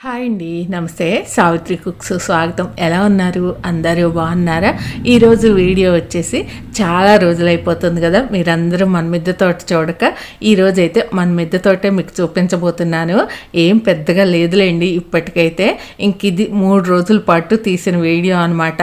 Hi అండి నమస్తే. Savitri cooks స్వాగతం. ఎలా ఉన్నారు? అందరూ బాగున్నారా? ఈరోజు వీడియో వచ్చేసి చాలా రోజులు అయిపోతుంది కదా. మీరందరూ మన మిద్దె తోట చూడక ఈరోజు అయితే మన మిద్దె తోటే మీకు చూపించబోతున్నాను. ఏం పెద్దగా లేదులేండి ఇప్పటికైతే. ఇంక ఇది మూడు రోజుల పాటు తీసిన వీడియో అనమాట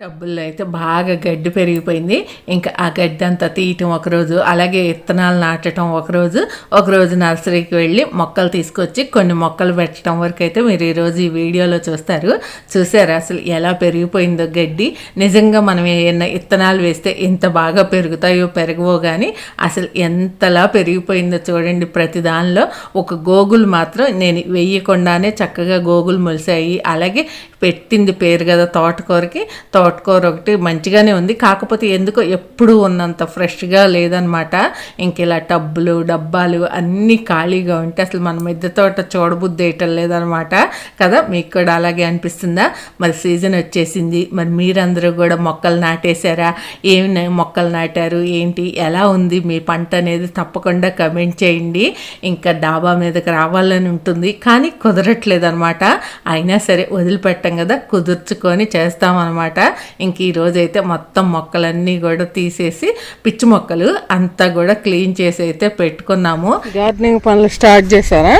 టబ్బుల్లో అయితే బాగా గడ్డి పెరిగిపోయింది. ఇంకా ఆ గడ్డి అంతా తీయటం ఒకరోజు అలాగే విత్తనాలు నాటడం ఒకరోజు. ఒకరోజు నర్సరీకి వెళ్ళి మొక్కలు తీసుకొచ్చి కొన్ని మొక్కలు పెట్టడం వరకు అయితే మీరు ఈరోజు ఈ వీడియోలో చూస్తారు. చూసారు అసలు ఎలా పెరిగిపోయిందో గడ్డి. నిజంగా మనం ఏమైనా విత్తనాలు వేస్తే ఎంత బాగా పెరుగుతాయో పెరగవో కానీ అసలు ఎంతలా పెరిగిపోయిందో చూడండి. ప్రతి దానిలో ఒక గోగులు మాత్రం నేను వేయకుండానే చక్కగా గోగులు మొలిసాయి అలాగే పెట్టింది పేరు కదా తోటకూరకి. తోటకూర ఒకటి మంచిగానే ఉంది. కాకపోతే ఎందుకో ఎప్పుడు ఉన్నంత ఫ్రెష్గా లేదనమాట. ఇంక ఇలా టబ్బులు డబ్బాలు అన్నీ ఖాళీగా ఉంటే అసలు మన మిద్దె తోట చూడబుద్ధి వేయటం లేదనమాట. కదా మీకు కూడా అలాగే అనిపిస్తుందా? మరి సీజన్ వచ్చేసింది. మరి మీరందరూ కూడా మొక్కలు నాటేశారా? ఏమి మొక్కలు నాటారు? ఏంటి? ఎలా ఉంది? మీ పంట అనేది తప్పకుండా కమెంట్ చేయండి. ఇంకా డాబా మీదకి రావాలని ఉంటుంది. కానీ కుదరట్లేదు అనమాట అయినా సరే వదిలిపెట్టాం కదా కుదుర్చుకొని చేస్తామన్నమాట ఇంక ఈ రోజైతే మొత్తం మొక్కలన్నీ కూడా తీసేసి పిచ్చి మొక్కలు అంతా కూడా క్లీన్ చేసి అయితే పెట్టుకున్నాము. గార్డెనింగ్ పనులు స్టార్ట్ చేశారా?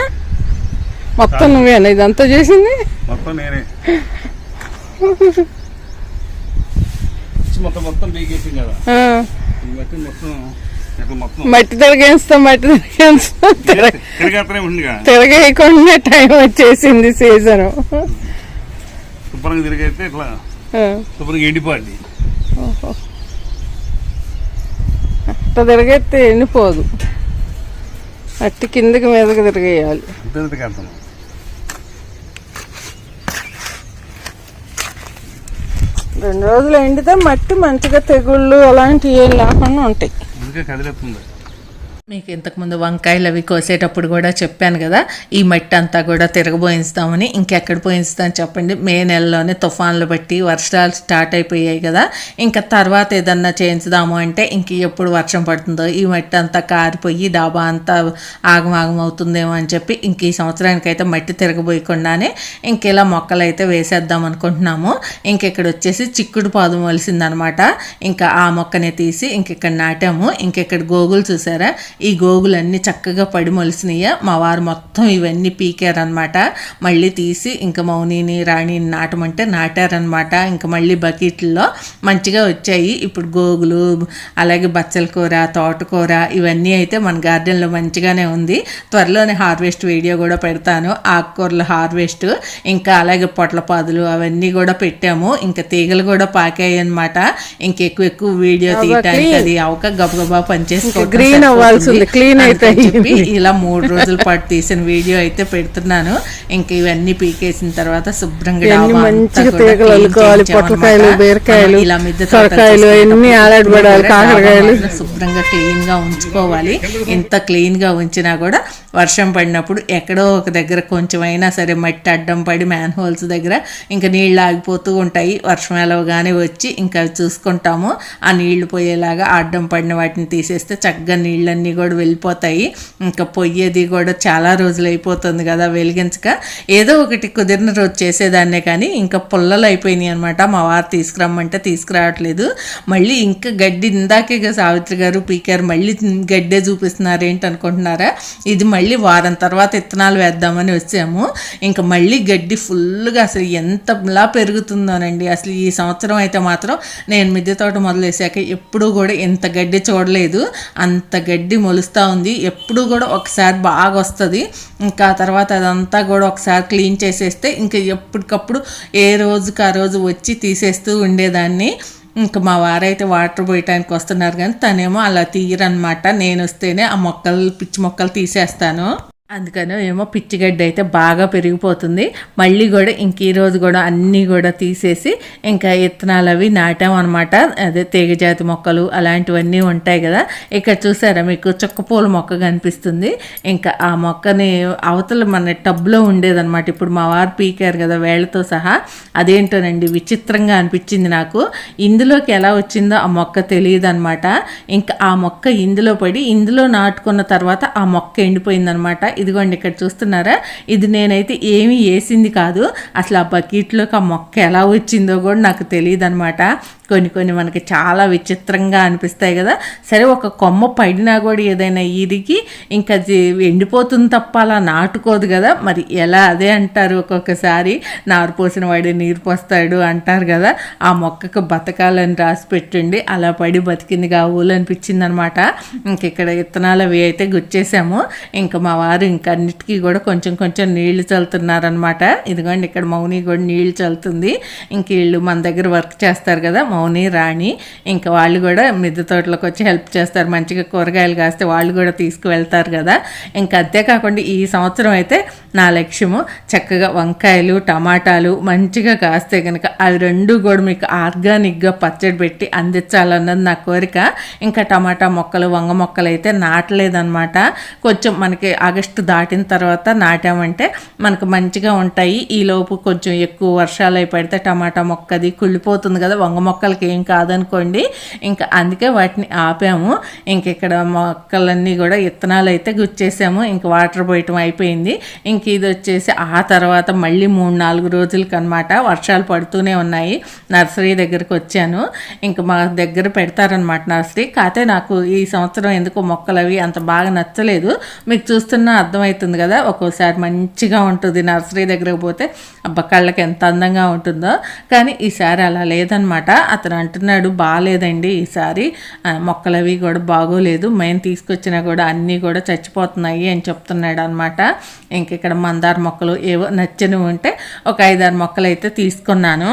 మొత్తం నువ్వేనా? ఇదంతా చేసింది? మొత్తం నేనే. మొత్తం మొత్తం బీగేసింది కదా. ఆ, ఈ మట్టి మొత్తం ఇక్కడ మొత్తం. మట్టి తిరగేస్తా మట్టి తిరగేస్తా తిరగేయకుండా టైం వచ్చేసింది సీజన్ శుభ్రంగా తిరిగైతే ఇట్లా శుభ్రంగా ఎండిపోద్ది అట్లా తిరగేస్తే ఎండిపోదు. మట్టి కిందకి మీదకి తిరగేయాలి. రెండు రోజులు ఎండితే మట్టి మంచిగా తెగుళ్ళు అలాంటివి ఏం లేకుండా ఉంటాయి. మీకు ఇంతకుముందు వంకాయలు అవి కోసేటప్పుడు కూడా చెప్పాను కదా ఈ మట్టి అంతా కూడా తిరగబోయిస్తామని ఇంకెక్కడ పోయిస్తాం చెప్పండి. మే నెలలోనే తుఫాన్లు బట్టి వర్షాలు స్టార్ట్ అయిపోయాయి కదా ఇంకా తర్వాత ఏదన్నా చేయించుదాము అంటే ఇంక ఎప్పుడు వర్షం పడుతుందో ఈ మట్టి అంతా కారిపోయి డాబా అంతా ఆగమాగం అవుతుందేమో అని చెప్పి ఇంక ఈ సంవత్సరానికి అయితే మట్టి తిరగబోయకుండానే ఇంక ఇలా మొక్కలు అయితే వేసేద్దాం అనుకుంటున్నాము. ఇంక ఇక్కడ వచ్చేసి చిక్కుడు పాదు మొలిసిందనమాట ఇంకా ఆ మొక్కనే తీసి ఇంక ఇక్కడ నాటాము. ఇంక ఇక్కడ గోగులు చూసారా? ఈ గోగులన్నీ చక్కగా పడి మొలిసినాయి మా వారు మొత్తం ఇవన్నీ పీకారనమాట మళ్ళీ తీసి ఇంకా మౌనిని రాణిని నాటమంటే నాటారనమాట ఇంకా మళ్ళీ బకెట్లో మంచిగా వచ్చాయి. ఇప్పుడు గోగులు అలాగే బచ్చల కూర తోటకూర ఇవన్నీ అయితే మన గార్డెన్లో మంచిగానే ఉంది. త్వరలోనే హార్వెస్ట్ వీడియో కూడా పెడతాను. ఆకుకూరల హార్వెస్ట్ ఇంకా అలాగే పొట్లపాదులు అవన్నీ కూడా పెట్టాము. ఇంకా తీగలు కూడా పాకాయి అనమాట ఇంకెక్కువ ఎక్కువ వీడియో తీయటానికి అది అవక గబగబా పనిచేసుకోవటం green అవ్వాల్సింది, సరిపోతుంది. clean అయితే చెప్పి ఇలా మూడు రోజుల పాటు తీసిన వీడియో అయితే పెడుతున్నాను. ఇంక ఇవన్నీ పీకేసిన తర్వాత శుభ్రంగా మంచిగా తీగలు అల్లుకోవాలి. పొట్లకాయలు బీరకాయలు ఇలా మిద్దె సొరకాయలు అన్ని ఆలాడబడాలి కాకరకాయలు. శుభ్రంగా క్లీన్గా ఉంచుకోవాలి. ఎంత క్లీన్గా ఉంచినా కూడా వర్షం పడినప్పుడు ఎక్కడో ఒక దగ్గర కొంచెమైనా సరే మట్టి అడ్డం పడి మ్యాన్ హోల్స్ దగ్గర ఇంకా నీళ్ళు ఆగిపోతూ ఉంటాయి. వర్షం ఎలవగానే వచ్చి ఇంకా చూసుకుంటాము. ఆ నీళ్ళు పోయేలాగా అడ్డం పడిన వాటిని తీసేస్తే చక్కగా నీళ్ళన్నీ కూడా వెళ్ళిపోతాయి. ఇంకా పొయ్యేది కూడా చాలా రోజులు అయిపోతుంది కదా వెలిగించక. ఏదో ఒకటి కుదిరిన రోజు చేసేదాన్నే కానీ ఇంకా పుల్లలు అయిపోయినాయి అనమాట మా వారు తీసుకురమ్మంటే తీసుకురావట్లేదు. మళ్ళీ ఇంకా గడ్డి ఇందాకే ఇక సావిత్రి గారు పీకారు. మళ్ళీ గడ్డే చూపిస్తున్నారు ఏంటి అనుకుంటున్నారా ఇది మళ్ళీ వారం తర్వాత ఇత్తనాలు వేద్దామని వచ్చాము. ఇంకా మళ్ళీ గడ్డి ఫుల్గా అసలు ఎంతలా పెరుగుతుందోనండి. అసలు ఈ సంవత్సరం అయితే మాత్రం నేను మిద్దె తోట మొదలేసాక ఎప్పుడూ కూడా ఇంత గడ్డి చూడలేదు. అంత గడ్డి మొలుస్తూ ఉంది. ఎప్పుడూ కూడా ఒకసారి బాగా వస్తుంది. ఇంకా తర్వాత అదంతా కూడా ఒకసారి క్లీన్ చేసేస్తే ఇంకా ఎప్పటికప్పుడు ఏ రోజుకి ఆ రోజు వచ్చి తీసేస్తూ ఉండేదాన్ని. ఇంకా మా వారైతే వాటర్ పోయటానికి వస్తున్నారు కానీ తనేమో అలా తీయరనమాట నేను వస్తేనే ఆ మొక్కలు పిచ్చి మొక్కలు తీసేస్తాను. అందుకనే ఏమో పిచ్చిగడ్డ అయితే బాగా పెరిగిపోతుంది. మళ్ళీ కూడా ఇంక ఈరోజు కూడా అన్నీ కూడా తీసేసి ఇంకా విత్తనాలు అవి నాటామన్నమాట. అదే తీగజాతి మొక్కలు అలాంటివన్నీ ఉంటాయి కదా. ఇక్కడ చూసారా మీకు చుక్కపూల మొక్క కనిపిస్తుంది. ఇంకా ఆ మొక్కని అవతల మన టబ్లో ఉండేదన్నమాట. ఇప్పుడు మా వారు పీకారు కదా వేళ్ళతో సహా. అదేంటోనండి విచిత్రంగా అనిపించింది నాకు. ఇందులోకి ఎలా వచ్చిందో ఆ మొక్క తెలియదు అనమాట ఇంకా ఆ మొక్క ఇందులో పడి ఇందులో నాటుకున్న తర్వాత ఆ మొక్క ఎండిపోయిందనమాట ఇదిగోండి ఇక్కడ చూస్తున్నారా? ఇది నేనైతే ఏమీ వేసింది కాదు. అసలు ఆ బకెట్లోకి ఆ మొక్క ఎలా వచ్చిందో కూడా నాకు తెలియదు అనమాట కొన్ని కొన్ని మనకి చాలా విచిత్రంగా అనిపిస్తాయి కదా. సరే ఒక కొమ్మ పడినా కూడా ఏదైనా ఇరిగి ఇంకా అది ఎండిపోతుంది తప్ప అలా నాటుకోదు కదా. మరి ఎలా అదే అంటారు ఒక్కొక్కసారి నారు పోసిన వాడి నీరు పోస్తాడు అంటారు కదా. ఆ మొక్కకు బతకాలని రాసి పెట్టండి. అలా పడి బతికింది కావులు అనిపించింది అనమాట ఇంక ఇక్కడ విత్తనాలు అవి అయితే గుచ్చేసాము. ఇంకా మా వారు ఇంకా అన్నిటికీ కూడా కొంచెం కొంచెం నీళ్ళు చల్లుతున్నారనమాట. ఇదిగోండి ఇక్కడ మౌని కూడా నీళ్ళు చల్లుతుంది. ఇంక వీళ్ళు మన దగ్గర వర్క్ చేస్తారు కదా మౌని రాణి ఇంకా వాళ్ళు కూడా మిద్దె తోటలోకి వచ్చి హెల్ప్ చేస్తారు. మంచిగా కూరగాయలు కాస్తే వాళ్ళు కూడా తీసుకువెళ్తారు కదా. ఇంకా అంతేకాకుండా ఈ సంవత్సరం అయితే నా లక్ష్యము చక్కగా వంకాయలు టమాటాలు మంచిగా కాస్తే కనుక అవి రెండు కూడా మీకు ఆర్గానిక్గా పచ్చడి పెట్టి అందించాలన్నది నా కోరిక. ఇంకా టమాటా మొక్కలు వంగ మొక్కలు అయితే నాటలేదన్నమాట. కొంచెం మనకి ఆగస్టు దాటిన తర్వాత నాటామంటే మనకు మంచిగా ఉంటాయి. ఈ లోపు కొంచెం ఎక్కువ వర్షాలు అయి పడితే టమాటా మొక్కది కుళ్ళిపోతుంది కదా. వంగ మొక్క మొక్కలకి ఏం కాదనుకోండి. ఇంకా అందుకే వాటిని ఆపాము. ఇంక ఇక్కడ మొక్కలన్నీ కూడా విత్తనాలు అయితే గుచ్చేసాము. ఇంక వాటర్ పోయటం అయిపోయింది. ఇంక ఇది వచ్చేసి ఆ తర్వాత మళ్ళీ మూడు నాలుగు రోజులకి అనమాట వర్షాలు పడుతూనే ఉన్నాయి. నర్సరీ దగ్గరికి వచ్చాను. ఇంక మా దగ్గర పెడతారనమాట నర్సరీ. కాకపోతే నాకు ఈ సంవత్సరం ఎందుకో మొక్కలు అవి అంత బాగా నచ్చలేదు. మీకు చూస్తున్నా అర్థమవుతుంది కదా ఒక్కోసారి మంచిగా ఉంటుంది నర్సరీ దగ్గరకు పోతే. అబ్బా కళ్ళకి ఎంత అందంగా ఉంటుందో. కానీ ఈసారి అలా లేదనమాట. అతను అంటున్నాడు బాగాలేదండి ఈసారి మొక్కలవి మొక్కలు అవి కూడా బాగోలేదు. మేము తీసుకొచ్చినా కూడా అన్నీ కూడా చచ్చిపోతున్నాయి అని చెప్తున్నాడు అనమాట ఇంక ఇక్కడ మందార మొక్కలు ఏవో నచ్చినవి ఉంటే ఒక ఐదారు మొక్కలు అయితే తీసుకున్నాను.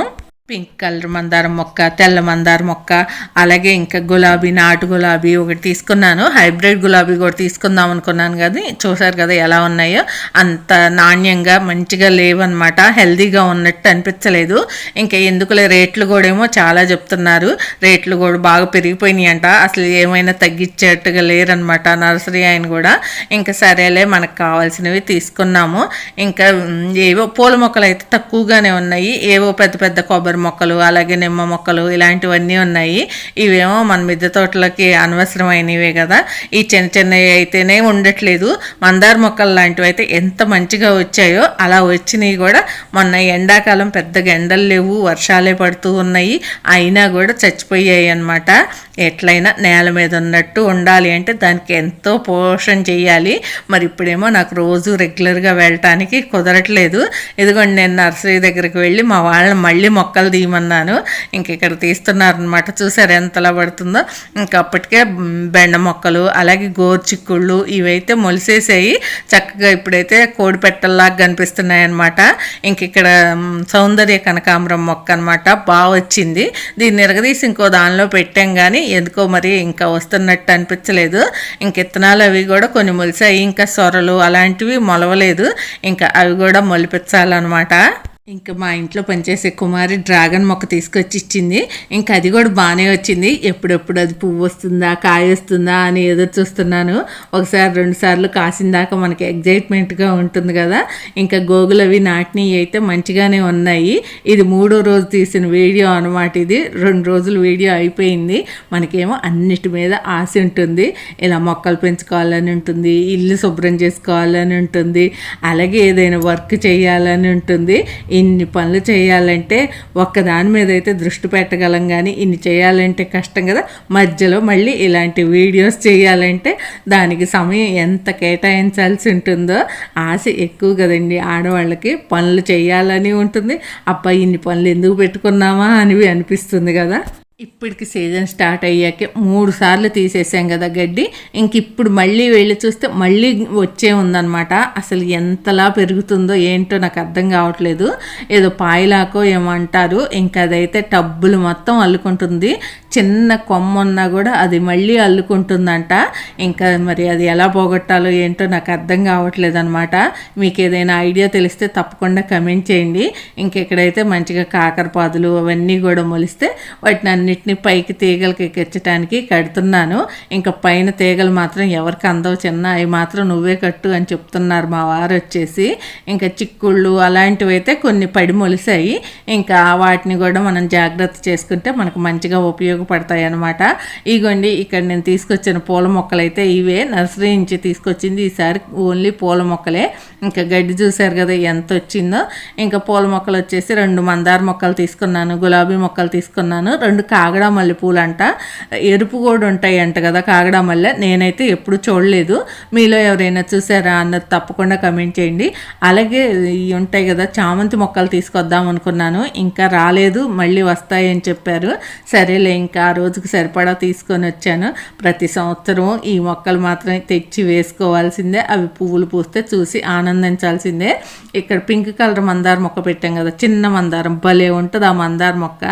పింక్ కలర్ మందారం మొక్క తెల్ల మందార మొక్క అలాగే ఇంకా గులాబీ నాటు గులాబీ ఒకటి తీసుకున్నాను. హైబ్రిడ్ గులాబీ కూడా తీసుకుందాం అనుకున్నాను కానీ చూసారు కదా ఎలా ఉన్నాయో. అంత నాణ్యంగా మంచిగా లేవన్నమాట హెల్దీగా ఉన్నట్టు అనిపించలేదు. ఇంకా ఎందుకులే రేట్లు కూడా ఏమో చాలా చెప్తున్నారు. రేట్లు కూడా బాగా పెరిగిపోయినాయి అంట అసలు ఏమైనా తగ్గించేట్టుగా లేరనమాట నర్సరీ ఆయన కూడా. ఇంకా సరేలే మనకు కావాల్సినవి తీసుకున్నాము. ఇంకా ఏవో పూల మొక్కలు అయితే తక్కువగానే ఉన్నాయి. ఏవో పెద్ద పెద్ద కొబ్బరి మొక్కలు అలాగే నిమ్మ మొక్కలు ఇలాంటివన్నీ ఉన్నాయి. ఇవేమో మన మిద్దె తోటలకి అనవసరమైనవే కదా. ఈ చిన్న చిన్నవి అయితేనే ఉండట్లేదు. మందార మొక్కలు లాంటివి అయితే ఎంత మంచిగా వచ్చాయో అలా వచ్చినవి కూడా మొన్న ఎండాకాలం పెద్దగా ఎండలు లేవు వర్షాలే పడుతూ ఉన్నాయి. అయినా కూడా చచ్చిపోయాయి అన్నమాట. ఎట్లయినా నేల మీద ఉన్నట్టు ఉండాలి అంటే దానికి ఎంతో పోషణ చేయాలి. మరి ఇప్పుడేమో నాకు రోజు రెగ్యులర్గా వెళ్ళటానికి కుదరట్లేదు. ఇదిగోండి నేను నర్సరీ దగ్గరికి వెళ్ళి మా వాళ్ళని మళ్ళీ మొక్కలు తీయమన్నాను. ఇంక ఇక్కడ తీస్తున్నారనమాట చూసారు ఎంతలా పడుతుందో. ఇంకా అప్పటికే బెండ మొక్కలు అలాగే గోర్చిక్కుళ్ళు ఇవైతే మొలిసేసాయి. చక్కగా ఇప్పుడైతే కోడి పెట్టల్లాగా కనిపిస్తున్నాయి అనమాట ఇంక ఇక్కడ సౌందర్య కనకాంబరం మొక్క అనమాట బాగా వచ్చింది. దీన్ని ఎరగదీసి ఇంకో దానిలో పెట్టాం కానీ ఎందుకో మరి ఇంకా వస్తున్నట్టు అనిపించలేదు. ఇంక ఇత్తనాలు అవి కూడా కొన్ని మొలిసాయి. ఇంకా సొరలు అలాంటివి మొలవలేదు. ఇంకా అవి కూడా మొలిపించాలన్నమాట. ఇంకా మా ఇంట్లో పనిచేసే కుమారి డ్రాగన్ మొక్క తీసుకొచ్చి ఇచ్చింది. ఇంకా అది కూడా బాగానే వచ్చింది. ఎప్పుడెప్పుడు అది పువ్వు వస్తుందా కాయ వస్తుందా అని ఎదురు చూస్తున్నాను. ఒకసారి రెండు సార్లు కాసిందాక మనకి ఎగ్జైట్మెంట్గా ఉంటుంది కదా. ఇంకా గోగులు అవి నాటినవి అయితే మంచిగానే ఉన్నాయి. ఇది మూడో రోజు తీసిన వీడియో అనమాట ఇది. రెండు రోజులు వీడియో అయిపోయింది. మనకేమో అన్నిటి మీద ఆశ ఉంటుంది. ఇలా మొక్కలు పెంచుకోవాలని ఉంటుంది. ఇల్లు శుభ్రం చేసుకోవాలని ఉంటుంది. అలాగే ఏదైనా వర్క్ చేయాలని ఉంటుంది. ఇన్ని పనులు చేయాలంటే ఒక్కదాని మీద అయితే దృష్టి పెట్టగలం కానీ ఇన్ని చేయాలంటే కష్టం కదా. మధ్యలో మళ్ళీ ఇలాంటి వీడియోస్ చేయాలంటే దానికి సమయం ఎంత కేటాయించాల్సి ఉంటుందో ఆశ ఎక్కువ కదండి. ఆడవాళ్ళకి పనులు చేయాలని ఉంటుంది. అబ్బాయి ఇన్ని పనులు ఎందుకు పెట్టుకున్నామా అని అనిపిస్తుంది కదా. ఇప్పటికి సీజన్ స్టార్ట్ అయ్యాక మూడు సార్లు తీసేసాం కదా గడ్డి. ఇంక ఇప్పుడు మళ్ళీ వెళ్ళి చూస్తే మళ్ళీ వచ్చే ఉందన్నమాట. అసలు ఎంతలా పెరుగుతుందో ఏంటో నాకు అర్థం కావట్లేదు. ఏదో పాయలాకో ఏమో అంటారు. ఇంకా అదైతే టబ్బులు మొత్తం అల్లుకుంటుంది. చిన్న కొమ్మ ఉన్నా కూడా అది మళ్ళీ అల్లుకుంటుందంట. ఇంకా మరి అది ఎలా పోగొట్టాలో ఏంటో నాకు అర్థం కావట్లేదు అనమాట మీకు ఏదైనా ఐడియా తెలిస్తే తప్పకుండా కమెంట్ చేయండి. ఇంకెక్కడైతే మంచిగా కాకరపాదులు అవన్నీ కూడా మొలిస్తే వాటిని అన్ని అన్నిటిని పైకి తీగలకి ఎక్కించడానికి కడుతున్నాను. ఇంకా పైన తీగలు మాత్రం ఎవరికి అందవు చిన్న అవి మాత్రం నువ్వే కట్టు అని చెప్తున్నారు మా వారు వచ్చేసి. ఇంకా చిక్కుళ్ళు అలాంటివి అయితే కొన్ని పడి మొలిసాయి. ఇంకా వాటిని కూడా మనం జాగ్రత్త చేసుకుంటే మనకు మంచిగా ఉపయోగపడతాయి అన్నమాట. ఇగోండి ఇక్కడ నేను తీసుకొచ్చిన పూల మొక్కలు అయితే ఇవే. నర్సరీ నుంచి తీసుకొచ్చింది ఈసారి ఓన్లీ పూల మొక్కలే. ఇంకా గడ్డి చూశారు కదా ఎంత వచ్చిందో. ఇంకా పూల మొక్కలు వచ్చేసి రెండు మందార మొక్కలు తీసుకున్నాను గులాబీ మొక్కలు తీసుకున్నాను రెండు కా కాగడా పూలంట. అంట ఎరుపు కూడా ఉంటాయి అంట కదా కాగడా మల్లె నేనైతే ఎప్పుడు చూడలేదు. మీలో ఎవరైనా చూసారా అన్నది తప్పకుండా కమెంట్ చేయండి. అలాగే ఇవి ఉంటాయి కదా చామంతి మొక్కలు తీసుకొద్దాం అనుకున్నాను. ఇంకా రాలేదు మళ్ళీ వస్తాయని చెప్పారు. సరేలే ఇంకా ఆ రోజుకి సరిపడా తీసుకొని వచ్చాను. ప్రతి సంవత్సరం ఈ మొక్కలు మాత్రం తెచ్చి వేసుకోవాల్సిందే. అవి పువ్వులు పూస్తే చూసి ఆనందించాల్సిందే. ఇక్కడ పింక్ కలర్ మందార మొక్క పెట్టాం కదా చిన్న మందారం. భలే ఉంటుంది ఆ మందార మొక్క.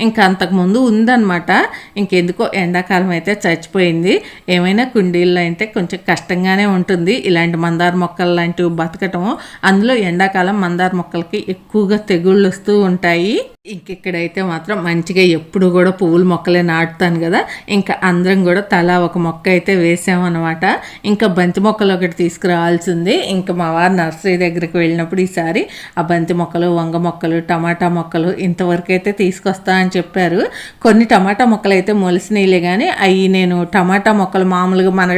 ఇంకా అంతకుముందు ఉందన్నమాట. ఇంకెందుకో ఎండాకాలం అయితే చచ్చిపోయింది. ఏమైనా కుండీల్లో అయితే కొంచెం కష్టంగానే ఉంటుంది. ఇలాంటి మందార మొక్కలు లాంటివి బతకటం అందులో ఎండాకాలం మందార మొక్కలకి ఎక్కువగా తెగుళ్ళు వస్తూ ఉంటాయి. ఇంకెక్కడైతే మాత్రం మంచిగా ఎప్పుడు కూడా పువ్వుల మొక్కలే నాటుతాను కదా. ఇంకా అందరం కూడా తలా ఒక మొక్క అయితే వేసామన్నమాట. ఇంకా బంతి మొక్కలు ఒకటి తీసుకురావాల్సింది. ఇంకా మా వారు నర్సరీ దగ్గరికి వెళ్ళినప్పుడు ఈసారి ఆ బంతి మొక్కలు వంగ మొక్కలు టమాటా మొక్కలు ఇంతవరకు అయితే తీసుకొస్తా అని చెప్పారు. కొన్ని టమాటా మొక్కలు అయితే మొలిసినాయిలే కానీ అవి నేను టమాటా మొక్కలు మామూలుగా మన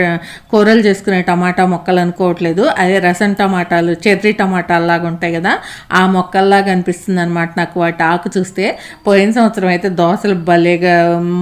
కూరలు చేసుకునే టమాటా మొక్కలు అనుకోవట్లేదు. అదే రసం టమాటాలు చెర్రీ టమాటాలు లాగా ఉంటాయి కదా ఆ మొక్కల్లాగా అనిపిస్తుంది అనమాట నాకు వాటి ఆకు చూస్తే. పోయిన సంవత్సరం అయితే దోసలు భలేగా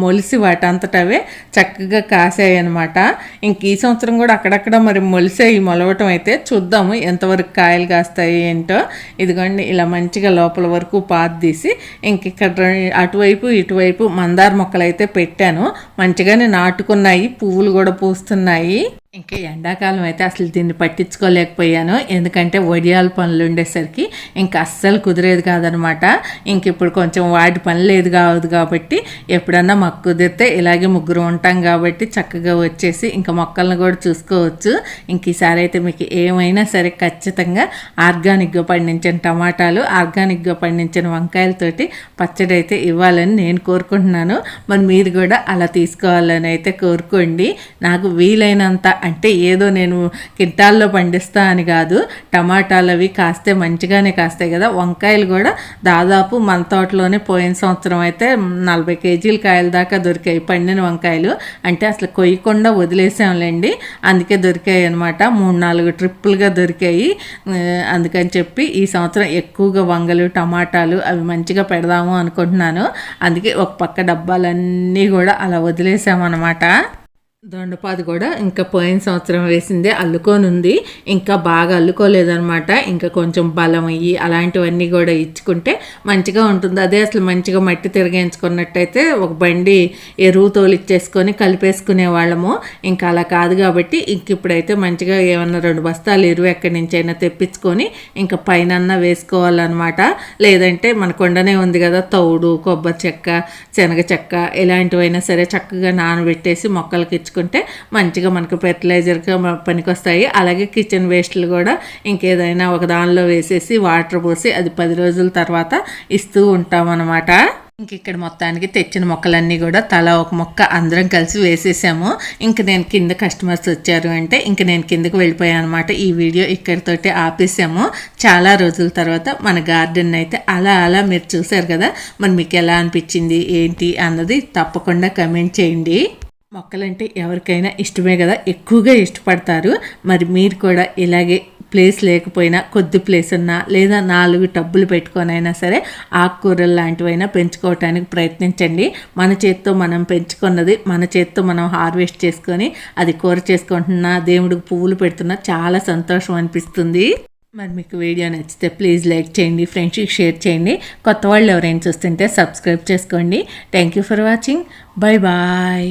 మొలిసి వాటంతట అవే చక్కగా కాసాయి అనమాట ఇంక ఈ సంవత్సరం కూడా అక్కడక్కడ మరి మొలిసాయి మొలవటం అయితే చూద్దాము ఎంతవరకు కాయలు కాస్తాయి ఏంటో. ఇదిగోండి ఇలా మంచిగా లోపల వరకు పాత తీసి ఇంక ఇక్కడ అటువైపు ఇటువైపు మందార మొక్కలైతే పెట్టాను. మంచిగానే నాటుకున్నాయి పువ్వులు కూడా పూస్తున్నాయి. ఇంకా ఎండాకాలం అయితే అసలు దీన్ని పట్టించుకోలేకపోయాను. ఎందుకంటే వడియాల పనులు ఉండేసరికి ఇంకా అస్సలు కుదిరేది కాదనమాట. ఇంక ఇప్పుడు కొంచెం వాటి పని లేదు కావదు కాబట్టి ఎప్పుడన్నా మాకు కుదిరితే ఇలాగే ముగ్గురు ఉంటాం కాబట్టి చక్కగా వచ్చేసి ఇంకా మొక్కలను కూడా చూసుకోవచ్చు. ఇంక ఈసారి అయితే మీకు ఏమైనా సరే ఖచ్చితంగా ఆర్గానిక్గా పండించిన టమాటాలు ఆర్గానిక్గా పండించిన వంకాయలతోటి పచ్చడి అయితే ఇవ్వాలని నేను కోరుకుంటున్నాను. మరి మీరు కూడా అలా తీసుకోవాలని అయితే కోరుకోండి. నాకు వీలైనంత అంటే ఏదో నేను కిట్టాల్లో పండిస్తా అని కాదు టమాటాలు అవి కాస్తే మంచిగానే కాస్తాయి కదా. వంకాయలు కూడా దాదాపు మన తోటలోనే పోయిన సంవత్సరం అయితే నలభై కేజీల కాయల దాకా దొరికాయి పండిన వంకాయలు. అంటే అసలు కొయ్యకుండా వదిలేసాంలేండి. అందుకే దొరికాయి అనమాట మూడు నాలుగు ట్రిప్పులుగా దొరికాయి. అందుకని చెప్పి ఈ సంవత్సరం ఎక్కువగా వంగలు టమాటాలు అవి మంచిగా పెడదాము అనుకుంటున్నాను. అందుకే ఒక పక్క డబ్బాలన్నీ కూడా అలా వదిలేసామన్నమాట. దొండపాది కూడా ఇంకా పోయిన సంవత్సరం వేసిందే అల్లుకొని ఉంది ఇంకా బాగా అల్లుకోలేదనమాట ఇంకా కొంచెం బలం అయ్యి అలాంటివన్నీ కూడా ఇచ్చుకుంటే మంచిగా ఉంటుంది. అదే అసలు మంచిగా మట్టి తిరిగించుకున్నట్టయితే ఒక బండి ఎరువు తోలిచ్చేసుకొని కలిపేసుకునే వాళ్ళము. ఇంకా అలా కాదు కాబట్టి ఇంక ఇప్పుడైతే మంచిగా ఏమన్నా రెండు బస్తాలు ఎరువు ఎక్కడి నుంచైనా తెప్పించుకొని ఇంకా పైన వేసుకోవాలన్నమాట. లేదంటే మన కొండనే ఉంది కదా తౌడు కొబ్బరి చెక్క శనగ చెక్క ఇలాంటివైనా సరే చక్కగా నానబెట్టేసి మొక్కలకి తీసుకుంటే మంచిగా మనకు ఫెర్టిలైజర్గా పనికొస్తాయి. అలాగే కిచెన్ వేస్ట్లు కూడా ఇంకేదైనా ఒక దానిలో వేసేసి వాటర్ పోసి అది పది రోజుల తర్వాత ఇస్తూ ఉంటామన్నమాట ఇంక ఇక్కడ మొత్తానికి తెచ్చిన మొక్కలన్నీ కూడా తలా ఒక మొక్క అందరం కలిసి వేసేసాము. ఇంక నేను కింద కస్టమర్స్ వచ్చారు అంటే ఇంక నేను కిందకి వెళ్ళిపోయాను అనమాట ఈ వీడియో ఇక్కడితోటి ఆపేసాము. చాలా రోజుల తర్వాత మన గార్డెన్ అయితే అలా అలా మీరు చూసారు కదా. మరి మీకు ఎలా అనిపించింది ఏంటి అన్నది తప్పకుండా కమెంట్ చేయండి. మొక్కలంటే ఎవరికైనా ఇష్టమే కదా ఎక్కువగా ఇష్టపడతారు. మరి మీరు కూడా ఇలాగే ప్లేస్ లేకపోయినా కొద్ది ప్లేస్ ఉన్నా లేదా నాలుగు టబ్బులు పెట్టుకొనైనా సరే ఆకుకూరలు లాంటివైనా పెంచుకోవటానికి ప్రయత్నించండి. మన చేత్తో మనం పెంచుకున్నది మన చేత్తో మనం హార్వెస్ట్ చేసుకొని అది కూర చేసుకుంటున్నా దేవుడికి పువ్వులు పెడుతున్నా చాలా సంతోషం అనిపిస్తుంది. మరి మీకు వీడియో నచ్చితే ప్లీజ్ లైక్ చేయండి ఫ్రెండ్స్కి షేర్ చేయండి. కొత్త వాళ్ళు ఎవరైనా చూస్తుంటే సబ్స్క్రైబ్ చేసుకోండి. Thank you for watching. Bye bye.